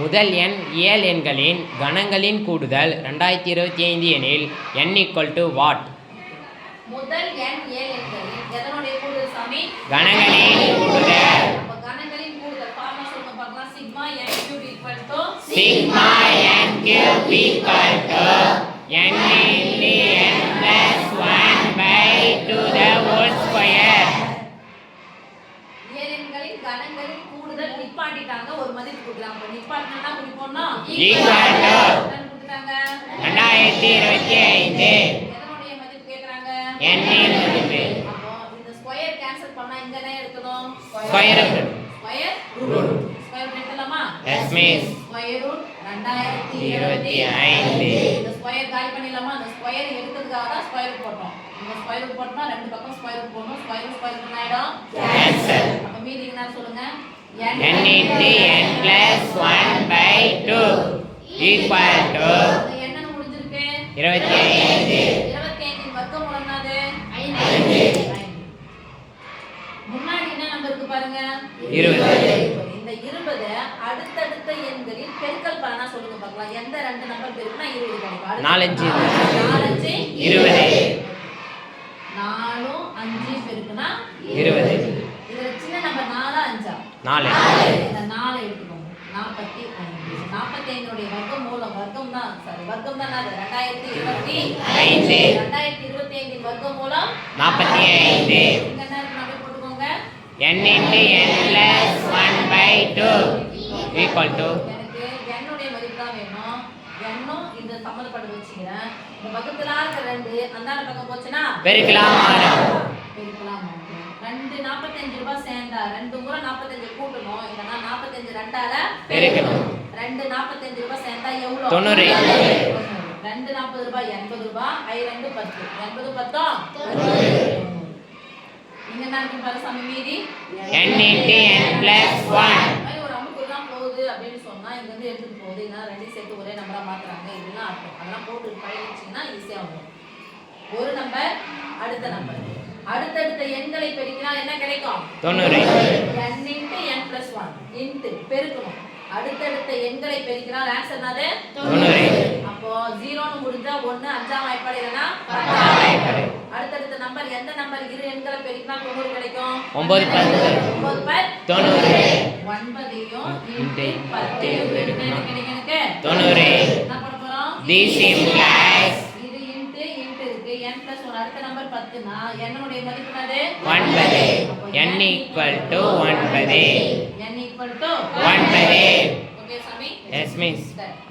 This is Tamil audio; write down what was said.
முதல் எண் இயல் எண்களின் கணங்களின் கூடுதல் ரெண்டாயிரத்தி இருபத்தி ஐந்து எனில் n equal to வாட் முதல் எண் எதனுடைய கூடுதல் சாமி? கணங்களின் கூடுதல். அப்ப கணங்களின் கூடுதல். ஃபார்முலா சொல்லுங்க பார்க்கலாம். Sigma n cube equal to? Sigma n cube equal to n into n plus 1 by 2 the whole square ஏழு எண்களின் கணங்களின் கூடுதல் நிப்பாட்டிட்டாங்க. ஒரு மதிப்பு கொடுக்குறாங்க நிப்பாட்டினா குறிப்போம்னா ரெண்டாயிரத்தி இருபத்தி ஐந்து எதனுடைய மதிப்பு அப்போ இந்த ஸ்கொயர் கேன்சல் பண்ணா இங்க எடுக்கணும்? root. ஸ்கொயர் ரூட் ஸ்கொயர் எடுக்கலாமா. ஸ்கொயர் ரூட் ரெண்டாயிரத்தி இருபத்தி ஐந்து. இந்த ஸ்கொயர் காலி பண்ணிடலாமா? அந்த ஸ்கொயர் எடுக்கிறதுக்காக தான் ஸ்கொயர் போட்டோம். இந்த ஸ்கொயர் போட்டோம்னா ரெண்டு பக்கம் ஸ்கொயர் போடணும். ஸ்கொயர் ஸ்கொயர் ரூட் ஆயிடும்? Cancel. அப்ப மீதி என்ன n into n plus 1 by 2 equal to இருபத்தி ஐந்து இருபது. இந்த இருபது அடுத்தடுத்த எண்களில் பெருக்கல் பலனா சொல்லுங்க பார்க்கலாம் எந்த ரெண்டு நம்பர் பெருக்குனா இருபது கிடைக்கும் நாலஞ்சு. நாலஞ்சு இருபது. நாலும் அஞ்சு பெருக்குனா இருபது. இதுல சின்ன நம்பர் நாலா அஞ்சா நாலு. இந்த நாலு எடுத்துக்கோங்க. நாற்பத்தி ஐந்து. நாற்பத்தி ஐந்துடைய வர்க்கம் மூலம் வர்க்கம் தான் சாரி வர்க்கம் தான் அது. ரெண்டாயிரத்தி இருபத்தி ஐந்து. ரெண்டாயிரத்தி இருபத்தி ஐந்தின் வர்க்கம் மூலம் நாற்பத்தி ஐந்து. இங்க இருக்கு அப்படியே போட்டுக்கோங்க? N into n plus 1 by 2 equal to? எனக்கு என்னுடைய மதிப்பு தான் வேணும். எண்ணும் இந்த சம்மந்தப்பட்டது வச்சுக்கிறேன் இந்த பக்கத்துல இருக்க ரெண்டு அந்தாண்ட பக்கம் போச்சுன்னா? பெருக்கலாம் நாற்பத்தஞ்சு ரூபாய் சேர்ந்தா ரெண்டு முறை நாற்பத்தஞ்சு கூட்டணும். இல்லைன்னா நாற்பத்தஞ்சு ரெண்டால பெருக்கணும். ரெண்டு நாற்பத்தஞ்சு ரூபாய் சேர்ந்தா எவ்வளோ? தொண்ணூறு. ரெண்டு நாற்பது ரூபாய் எண்பது ரூபாய். ஐ ரெண்டு பத்து. எண்பது பத்தோ? இங்க என்ன இருக்கு பாரு சாமி மீதி? N into n plus 1 இந்த மாதிரி ஒரு அமுக்கு தான் போகுது அப்படின்னு சொன்னா இங்க இருந்து எடுத்துட்டு போகுது. இல்லைன்னா ரெண்டையும் சேர்த்து ஒரே நம்பரா மாத்துறாங்க. இதெல்லாம் அர்த்தம். அதெல்லாம் போட்டு பழகிச்சிங்கன்னா ஈஸியா வரும். ஒரு நம்பர் அடுத்த நம்பர் அடுத்தடுத்த எண்களை பெருக்கினால் என்ன கிடைக்கும்? தொண்ணூறு. n into n plus one into பெருக்கணும். அடுத்தடுத்த எண்களை பெருக்கினால் ஆன்சர் என்னது? தொண்ணூறு. அப்போ ஜீரோன்னு முடிஞ்சா ஒண்ணு அஞ்சாம் வாய்ப்பாடு இல்லைன்னா. அடுத்தடுத்த நம்பர் எந்த நம்பர் இரு எண்களை பெருக்கினால் தொண்ணூறு கிடைக்கும்? ஒன்பது ஒன்பது பர் தொண்ணூறு. ஒன்பதையும் இன்ட்டு பத்தையும் பெருக்கினா எனக்கு? தொண்ணூறு. என்ன பண்ண போறோம்? This n பிளஸ் ஒன் அடுத்த நம்பர் பத்துனா என்னுடைய மதிப்பு என்னது? ஒன்பது. அப்போ n equal to ஒன்பது. N equal to ஒன்பது. ஓகே சாமி? Miss. Done.